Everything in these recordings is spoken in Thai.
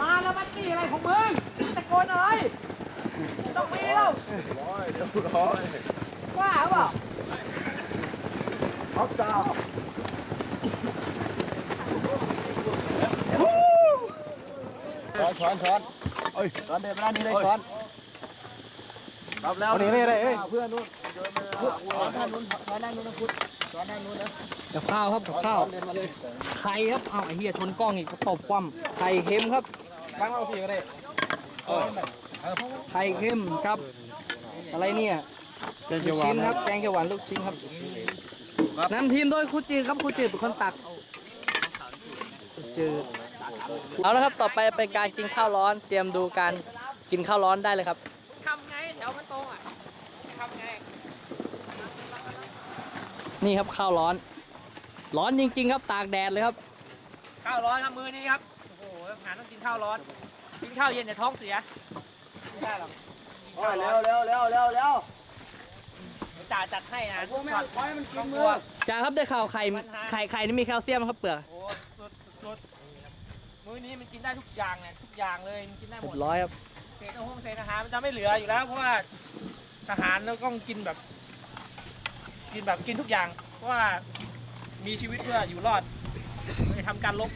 มาแล้วมันตีอะไรของมึงตะโกนอะไรต้องมีแล้วร้อยเดี๋ยวร้อยว่าเปล่าครับจ้าช้อนช้อนช้อนเอ้ยช้อนเดินไปด้านนี้เลยช้อนรับแล้วนี่นี่เลยเพื่อนนู้นเดินมาช้อนด้านนู้นช้อนด้านนู้นนะพุทธช้อนด้านนู้นนะ กับข้าวครับกับข้าวเดินมาเลยไข่ครับเอาไอ้เหี้ยชนกล้องอีกก็ตบคว่ำไข่เค็มครับตั้งเอาพี่ก็ได้เออไข่เค็มครับ อะไรเนี่ยลูกชิ้นครับแกงเขียวหวานลูกชิ้นครับนำทีมโดยครูจืดครับครูจืดเป็นคนตักครูจืดเอาละครับต่อไปเป็นการกินข้าวร้อน เตรียมดูการกินข้าวร้อนได้เลยครับทำไงแถวมันตรงอะทำไงนี่ครับข้าวร้อน ร้อนจริง ๆ ครับตากแดดเลยครับข้าวร้อนครับมือนี้ครับโอ้โหงานต้องกินข้าวร้อนกินข้าวเย็นเนี่ยท้องเสียไม่ได้หรอกโอ้ยเร็วเร็วเร็วเร็วเร็วเดี๋ยวจ่าจัดให้นะพวกแม่คอยมันกินมืตัวอจ้าครับได้ข่าวไข่ไข่ไข่นี่มีแคลเซียมครับเปลือกโอ้สุดสุดมื้อนี้มันกินได้ทุกอย่างเนี่ยทุกอย่างเลยมันกินได้หเรีมยดบร้อยครับเศษอาหงเศษอาหารมันจะไม่เหลืออยู่แล้ว เพราะว่าทหารเราต้องกินแบบ กินแบบกินทุกอย่างเพราะว่า มีชีวิตเพื่ออยู่รอดไปทำการลบ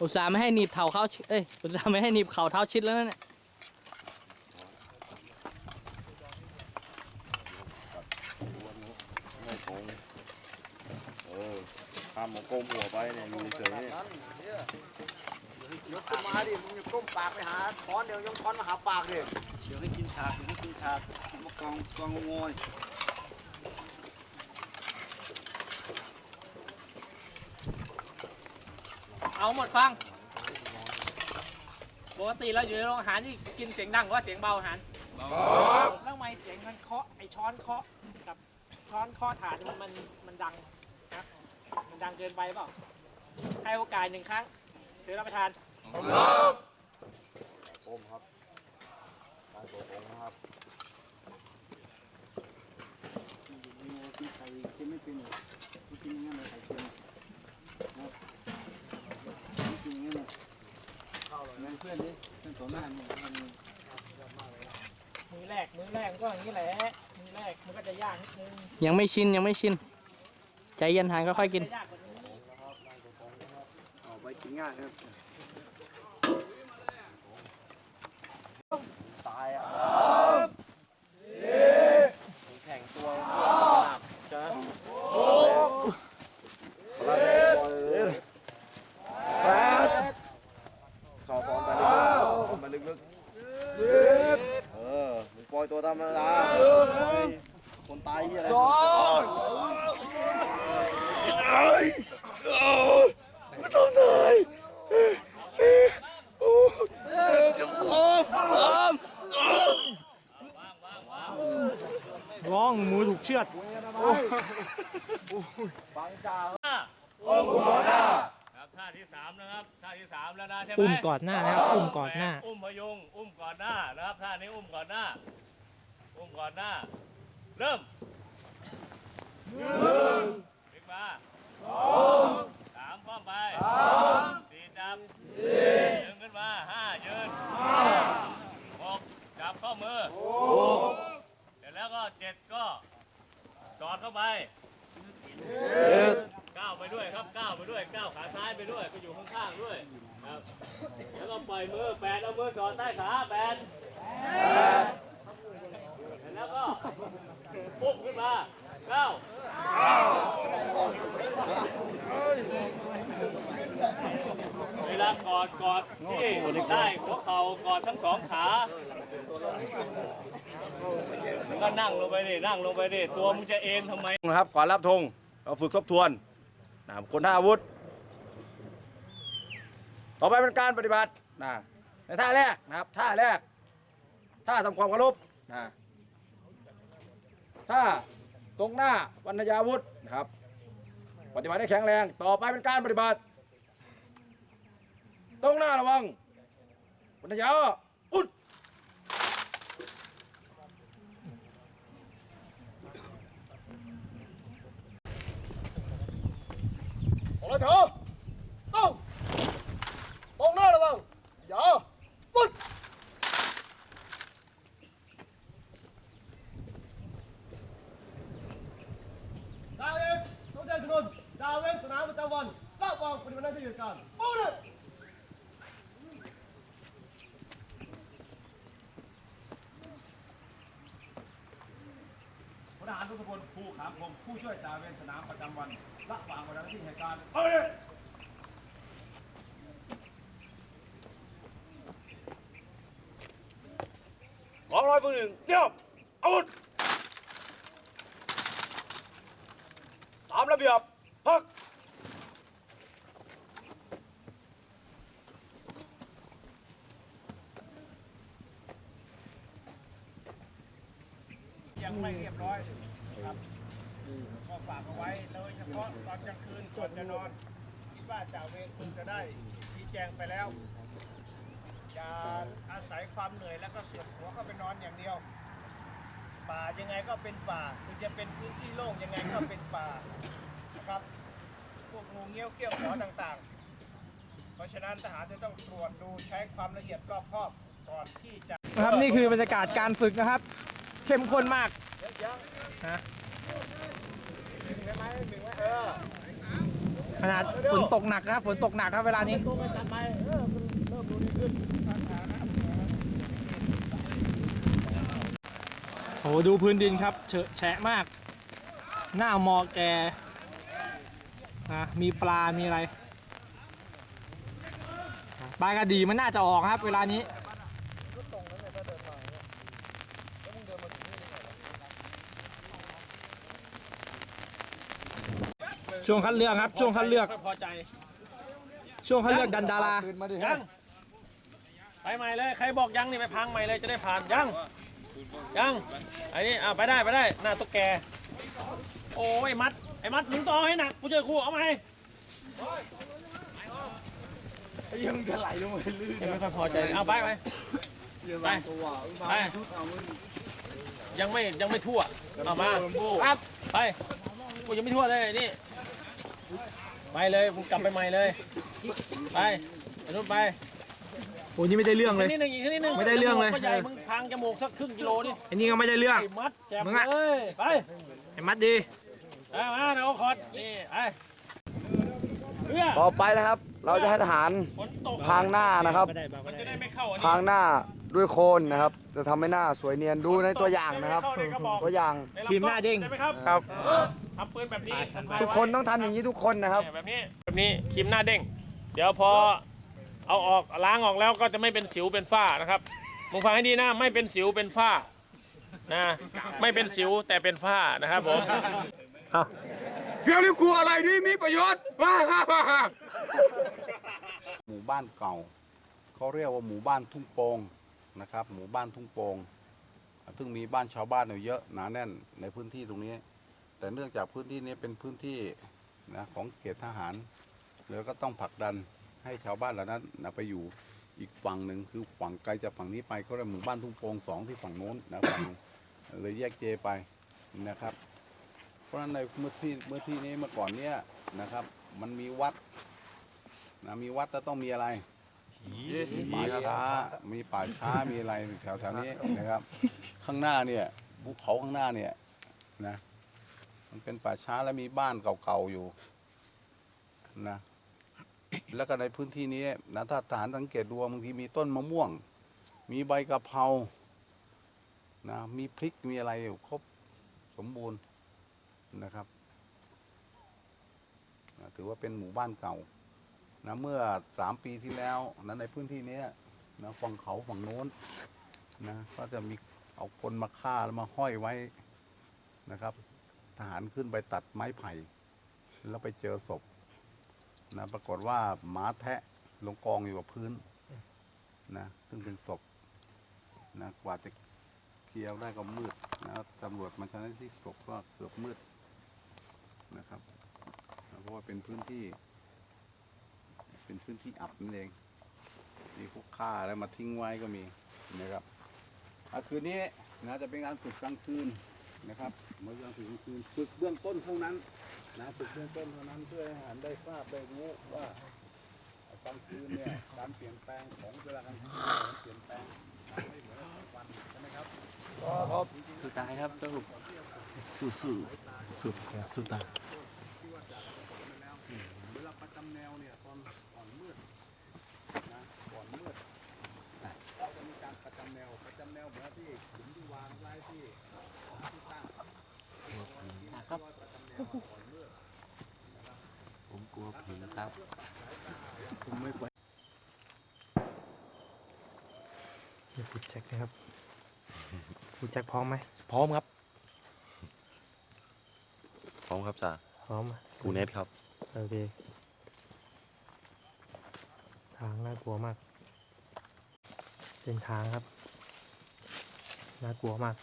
อุตส่าห์ไม่ให้หนีบเท้าเข้าชิดเอ้ยอุตส่าห์ไม่ให้หนีบเข่าเท้าชิดแล้วนะเนี่ยไม่โกงเออทำหมกโกงหัวไปเนี่ยอยู่เฉยๆเนี่ยยกขึ้นมาดิมึงอย่าก้มปากไปหาช้อนเดี๋ยวยังช้อนมาหาปากดิเดี๋ยวให้กินชาเดี๋ยวให้กินชามากองกองงอย เอาหมดฟัง ปกติเราอยู่ในโรงอาหารที่กินเสียงดังหรือว่าเสียงเบาอาหารแล้วทำไมเสียงมันเคาะไอช้อนเคาะกับช้อนเคาะถาดมันมันมันดังนะมันดังเกินไปเปล่า ให้โอกาสหนึ่งครั้งเชิญรับประทานโอมครับตาโกงนะครับไข่เค็มไม่เป็นหรอกกินอย่างนั้นเลยไข่เค็มกิน อย่างนั้เลยข้าเลยเพื่อนดิเพื่อนสอนหน้านี่มันมือแรกมือแรกก็อย่างนี้แหละมือแรกมันก็จะยากนิดนึงยังไม่ชินยังไม่ชิน ใจเย็นหานค่อยๆกินจะยากกว่านี้เอาไปกินง่ายครับตายอะแข่งตัวจ้าโอ้แปดข่าวตอนไปลึกๆมาลึกๆเออมึงปล่อยตัวธรรมดาคนตายที่อะไรไม่ต้องตาย ร้องมือถูกเชือด ครับท่าที่สามนะครับท่าที่สามแล้วนะใช่ไหมอุ้มกอดหน้านะครับอุ้มกอดหน้า อุ้มพยุงอุ้มก่อนหน้านะครับท่านี้อุ้มก่อนหน้า อุ้มก่อนหน้า เริ่มหนึ่งพลิกมาสองสามพร้อมไปสี่จับยืนขึ้นมาห้ายืนหกจับข้อมือเสร็จแล้วก็เจ็ดก็สอดเข้าไป ก้าวไปด้วยครับก้าวไปด้วยก้าวขาซ้ายไปด้วยไปอยู่ข้างๆด้วยครับแล้วก็ปล่อยมือแปดเอามือสอดใต้ขาแปดแล้วก็ปุ๊บขึ้นมาเก้า เวลากอดกอดที่ได้หัวเข่ากอดทั้งสองขาแล้วก็นั่งลงไปดินั่งลงไปดิตัวมึงจะเอ็นทำไมนะครับก่อนรับธงเราฝึกทบทวนนะครับคนท่าอาวุธ ต่อไปเป็นการปฏิบัตินะในท่าแรกนะครับท่าแรกท่าทำความเคารพนะท่าตรงหน้าบรรยาวุธนะครับ ปฏิบัติให้แข็งแรง ต่อไปเป็นการปฏิบัติ ต้องหน้าระวังวันทยาอุดอรชอ ทศพลผู้ขามพงผู้ช่วยจ่าเวรสนามประจำวันระหว่างปฏิบัติหน้าที่เหตุการณ์เอ้ยกองร้อยผู้หนึ่งเดี่ยวอาวุธตามระเบียบพัก ยังไม่เรียบร้อยครับก็ฝากเอาไว้โดยเฉพาะตอนกลางคืนก่อนจะนอน คิด ว่าจ่าเวรคงจะได้ชี้แจงไปแล้ว อย่าอาศัยความเหนื่อยแล้วก็เสือกหัวเข้าไปนอนอย่างเดียว ป่ายังไงก็เป็นป่าถึงจะเป็นพื้นที่โล่งยังไงก็เป็นป่านะครับ พวกงูเงี้ยวเขี้ยวขอต่างๆ เพราะฉะนั้นทหารจะต้องตรวจดูใช้ความละเอียดรอบคอบก่อนที่จะนะครับนี่คือบรรยากาศการฝึกนะครับ เข้มข้นมากนะ ขนาดฝนตกหนักนะครับฝนตกหนักครับเวลานี้โหดูพื้นดินครับเฉอะแฉะมาก หน้ามอแกนะมีปลา มีอะไรปลากระดีมันน่าจะออกครับ เวลานี้ ช่วงคัดเลือกครับ ช่วงคัดเลือก พอใจ ช่วงคัดเลือกดันดารายัง ไปใหม่เลย ใครบอกยังนี่ไปพังใหม่เลยจะได้ผ่านยัง ยังไอ้นี่อะไปได้ไปได้หน้าตุ๊กแก โอ้ยมัดไอ้มัดมึงต่อให้หนักกูเจอครูเอาไหมยังจะไหลลงไปลื่นไม่ค่อยพอใจเอาไปไปไปไปยังไม่ยังไม่ทั่วเอามาครับไปกูยังไม่ทั่วเลยนี่ ไปเลยมึงกลับไปใหม่เลย ไปไปนู่นไปโอ้ยนี่ไม่ได้เรื่องเลย นิดนึงอีกนิดนึงไม่ได้เรื่องเลย จมูกก็ใหญ่มึงพังจมูกสักครึ่งกิโลนี่อันนี้ก็ไม่ได้เรื่อง ไอ้มัดแจบมึงอะ เลยไปไอ้มัดดี ไปมาเดี๋ยวเอาคอร์ดนี่ไปเพื่อต่อไปนะครับ เราจะให้ทหารฝนตกพรางหน้านะครับมันจะได้ไม่เข้าอันพรางหน้าด้วยโคนนะครับ จะทำให้หน้าสวยเนียนดูในตัวอย่างนะครับเข้าในกระบอกตัวอย่าง ในลำทีมหน้าเด้งได้ไหมครับ ครับ ทำปืนแบบนี้ทุกคนต้องทำอย่างนี้ทุกคนนะครับ แบบนี้แบบนี้ครีมหน้าเด้ง เดี๋ยวพอเอาออกล้างออกแล้วก็จะไม่เป็นสิวเป็นฝ้านะครับมึงฟังให้ดีนะไม่เป็นสิวเป็นฝ้านะไม่เป็นสิวแต่เป็นฝ้านะครับผมเพียงนี้กลัวอะไรนี่มีประโยชน์ว้าฮ่าฮ่าฮ่าหมู่บ้านเก่าเขาเรียกว่าหมู่บ้านทุ่งโป่งนะครับ หมู่บ้านทุ่งโป่งซึ่งมีบ้านชาวบ้านอยู่เยอะหนาแน่นในพื้นที่ตรงนี้ แต่เนื่องจากพื้นที่นี้เป็นพื้นที่นะของเขตทหารแล้วก็ต้องผลักดันให้ชาวบ้านเหล่านั้นนะไปอยู่อีกฝั่งหนึ่งคือฝั่งไกลจากฝั่งนี้ไปเขาเรียกหมู่บ้านทุ่งโป่งสองที่ฝั่งโน้นนะฝั่งเลยแยกเจไปนะครับ เพราะฉะนั้นในเมื่อที่เมื่อที่นี้เมื่อก่อนเนี้ยนะครับ มันมีวัดนะมีวัดแล้วต้องมีอะไรมีป่าช้ามีป่าช้ามีอะไรแถวแถวๆนี้นะครับ ข้างหน้าเนี่ยภูเขาข้างหน้าเนี่ยนะ มันเป็นป่าช้าและมีบ้านเก่าๆอยู่นะแล้วก็ในพื้นที่นี้นะถ้าทหารสังเกตดูบางทีมีต้นมะม่วง มีใบกะเพรานะมีพริกมีอะไรอยู่ครบสมบูรณ์นะครับนะถือว่าเป็นหมู่บ้านเก่านะเมื่อสามปีที่แล้วนะในพื้นที่นี้นะฝั่งเขาฝั่งโน้นนะก็จะมีเอาคนมาฆ่าแล้วมาห้อยไว้นะครับ หารขึ้นไปตัดไม้ไผ่ แล้วไปเจอศพนะปรากฏว่าหมาแทะลงกองอยู่กับพื้นนะซึ่งเป็นศพนะกว่าจะเคลียร์ได้ก็มืดนะตำรวจมาชนที่ศพก็เกือบมืดนะครับ เพราะว่าเป็นพื้นที่ เป็นพื้นที่อับนั่นเองมีพวกฆ่าแล้วมาทิ้งไว้ก็มีนะครับคืนนี้นะจะเป็นการฝึกกลางคืนนะครับ มื่อกลางฝึกกลางคืนฝึกเบื้องต้นเท่านั้นนะฝึกเบื้องต้นเท่านั้นเพื่อให้ทหารได้ทราบได้รู้ว่ากลางคืนเนี่ยการเปลี่ยนแปลงของเวลากลางคืนเปลี่ยนแปลงไม่เหมือนกลางวันใช่ไหมครับครับสุดท้ายครับสรุปสู้สู้สุดสุดตายเวลาประจำแนวเนี่ยตอนก่อนมืดนะก่อนมืดก็จะมีการประจำแนวประจำแนวเหมือนที่ขุนที่วางไว้ที่ที่ ครับ ผมกลัวผีครับ ผมไม่ไปเดี๋ยวคุณแจ็คนะครับคุณแจ็คพร้อมไหมพร้อมครับ พร้อมครับจ่าพร้อมอะกูเนตครับ โอเค ทางน่ากลัวมาก เส้นทางครับ น่ากลัวมาก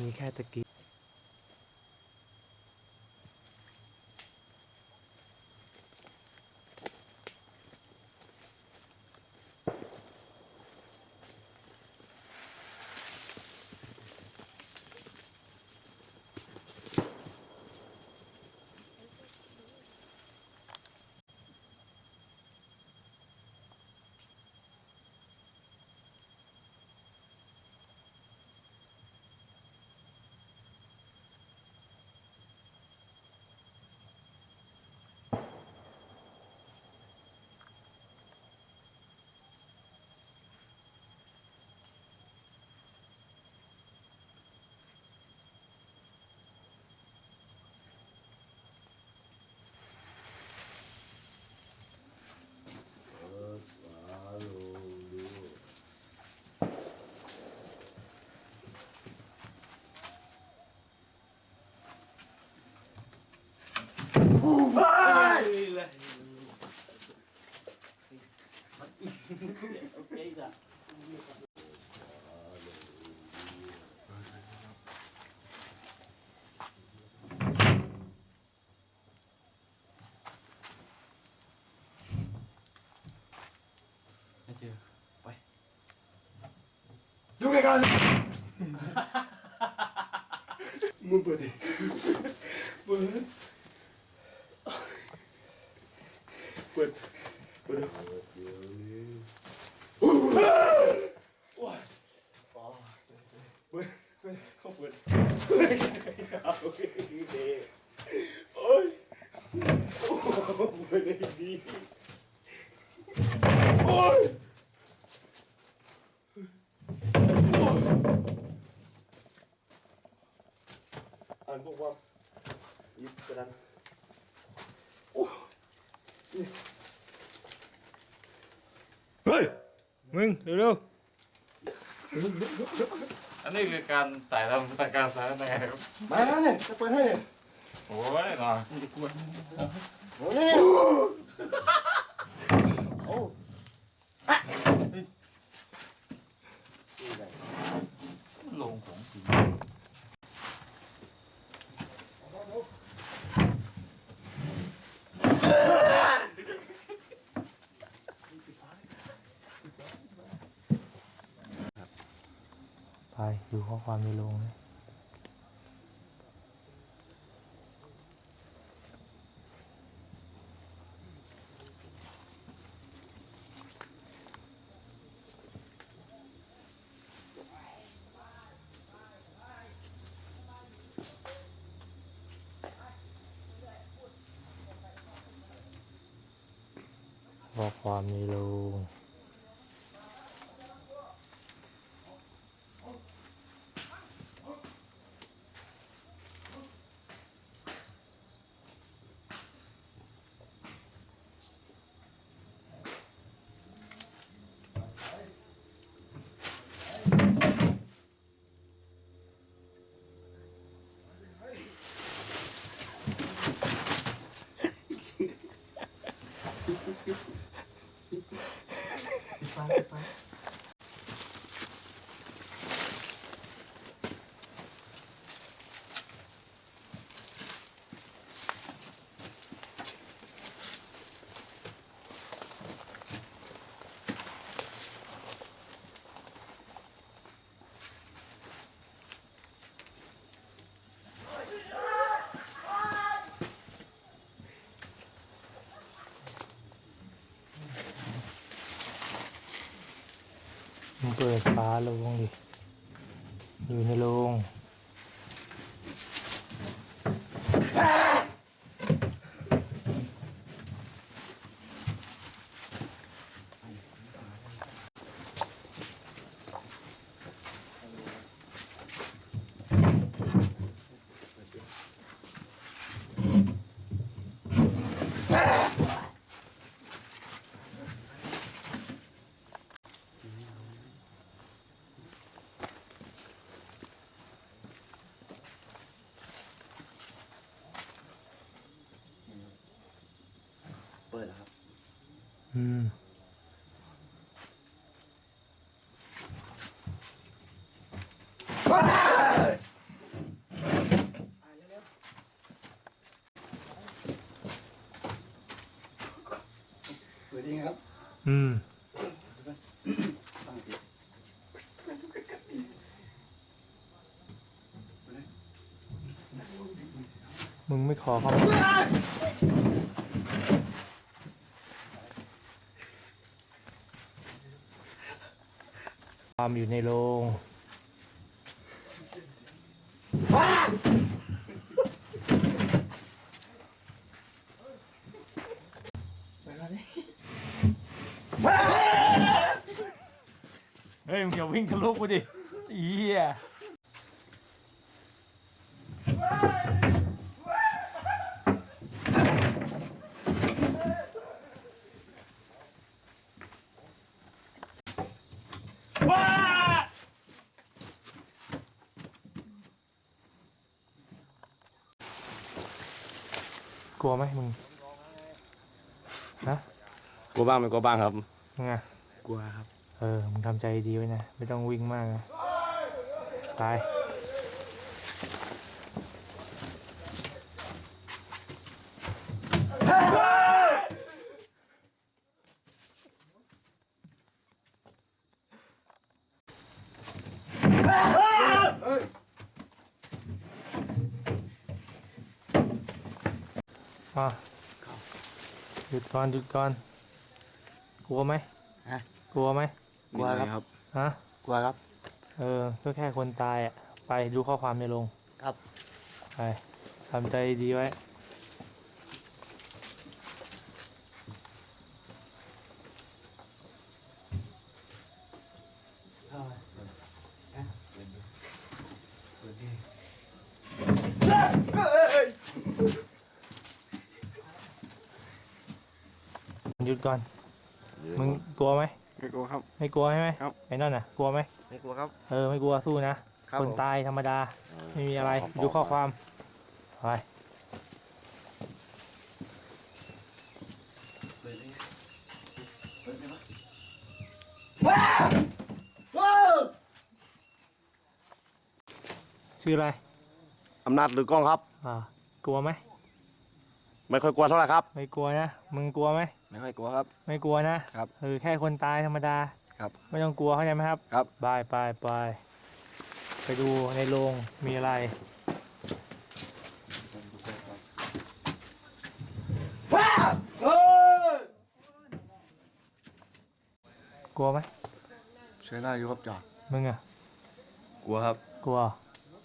มีแค่ตะกี้ Legal! nu băde. Bă. Bă. มึงเร็วอันนี้คือการถ่ายทำทางการสาธารณะครับมาแล้วเนี่ยจะเปิดให้เนี่ยโอ้ยเนาะโอ้ยโอ้ ลงของผี ไป ดูข้อความในลงนะข้อความในลง เปิดฝาโลงดิ อยู่ในโรง อืมเปิดยังครับ อืมมึงไม่ขอเขา ความอยู่ในโรงเฮ้ยมึงอย่าวิ่งทะลุกูดิเหี้ย วไหมมึงฮะกลัวบ้างไม่กลัวบ้างครับมึงอะกลัวครับ เออ มึงทำใจดีไว้นะ ไม่ต้องวิ่งมากนะ ไป ก่อนหยุดก่อน กลัวไหมฮะ กลัวไหมกลัวครับ ฮะ กลัวครับ เออ ก็แค่คนตายอะ ไปดูข้อความในโรงครับ ไปทำใจดีไว้ ก่อน มึงกลัวไหมไม่กลัวครับ ไม่กลัวใช่ไหมครับ ไอ้นั่นน่ะ กลัวไหมไม่กลัวครับ เออไม่กลัวสู้นะ ครับคนผม ตายธรรมดา ไม่มีอะไรขอดูข้อความ ไป ชื่ออะไร อำนาจหรือกล้องครับ อ่า กลัวไหม ไม่ค่อยกลัวเท่าไหร่ครับ ไม่กลัวนะ มึงกลัวไหม ไม่ค่อยกลัวครับ ไม่กลัวนะครับเออแค่คนตายธรรมดาครับ ไม่ต้องกลัวเข้าใจไหมครับครับ บายบายบายไปดูในโรงมีอะไร กลัวไหมใช้ได้อยู่ครับจ่ามึงอะกลัวครับ กลัว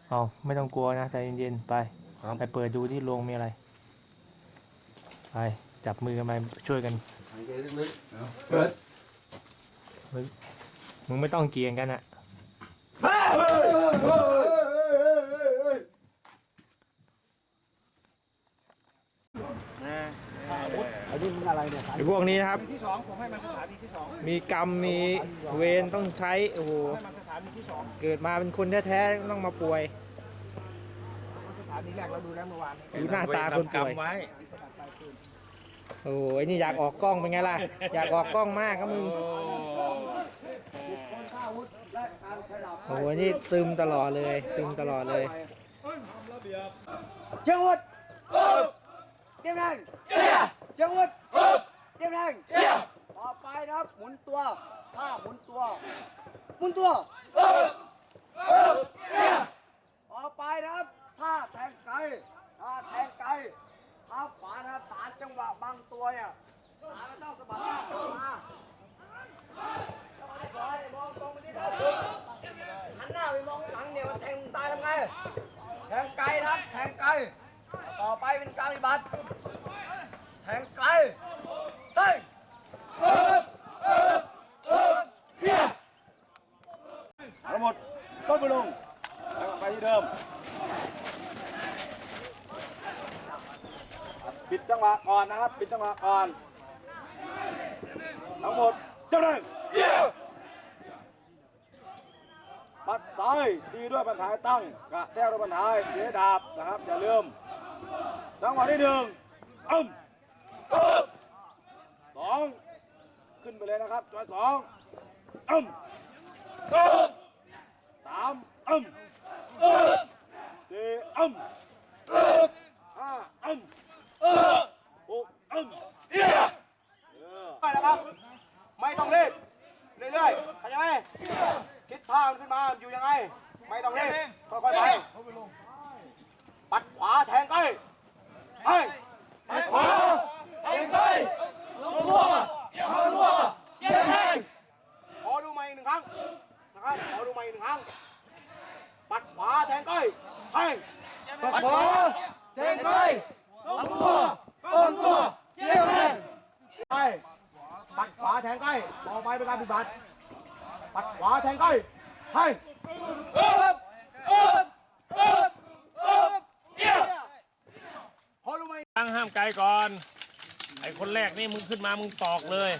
เอาไม่ต้องกลัวนะใจเย็นๆไปครับ ไปเปิดดูที่โรงมีอะไร ไปจับมือกันไปช่วยกันหายใจลึกๆเปิดมึงไม่ต้องเกี่ยงกันอะอันนี้มึงอะไรเนี่ยไอ้พวกนี้นะครับมีกรรมมีเวรต้องใช้โอ้โหเกิดมาเป็นคนแท้ๆต้องมาป่วยดูหน้าตาคนป่วย โอ้โหไอ้นี่อยากออกกล้องเป็นไงล่ะ อยากออกกล้องมากครับมึงโอ้โหนี่ซึมตลอดเลยซึมตลอดเลยเจ้าวุฒิเตรียมแรงเจ้าวุฒิเตรียมแรงต่อไปนะครับหมุนตัวท่าหมุนตัวหมุนตัวต่อไปนะครับท่าแทงไกลท่าแทงไกล เท้าขวานะครับฐาจังหวะบางตัวเนี่ยฐาไม่ต้องสะบัดหน้ามาบอยมองตรงไปที่เขหันหน้าไปมองหลังเนี่ยวมันแทงตายทำไง แทงไกลครับแทงไกล ต่อไปเป็นการปฏิบัติ แทงไกลเต้ยเราหมดต้นไปลงไปที่เดิม ปิดจังหวะก่อนนะครับ ปิดจังหวะก่อน ทั้งหมดเจ้าหนึ่งปัดซ้ายตีด้วยปัญหาตั้งกระแทกด้วยปัญหาเสียดาบนะครับอย่าลืมจังหวะที่หนึ่งอึ้มสองขึ้นไปเลยนะครับจอยสองอึ้มสามอึ้มสี่อึ้มห้าอึ้ม หกอึ้มไปแล้วครับ ไม่ต้องรีบเรื่อยๆเข้าใจไหมคิดทางขึ้นมาอยู่ยังไง ไม่ต้องรีบ ค่อยๆไป ปัดขวาแทงใกล้ไปปัดขวาแทงใกล้ลงตัวลงตัวเยี่ยมแทงขอดูใหม่อีกหนึ่งครั้ง นะครับ ขอดูใหม่อีกหนึ่งครั้ง ปัดขวาแทงใกล้แทงปัดขวาแทงใกล้ลงตัวลงตัวเยี่ยมแทงไป ปัดขวาแทงใกล้ ต่อไปเป็นการปฏิบัติ ปัดขวาแทงใกล้ให้พอรู้ไหม ตั้งห้ามไกลก่อน ไอ้คนแรกนี่มึง ขึ้นมามึงตอกเลย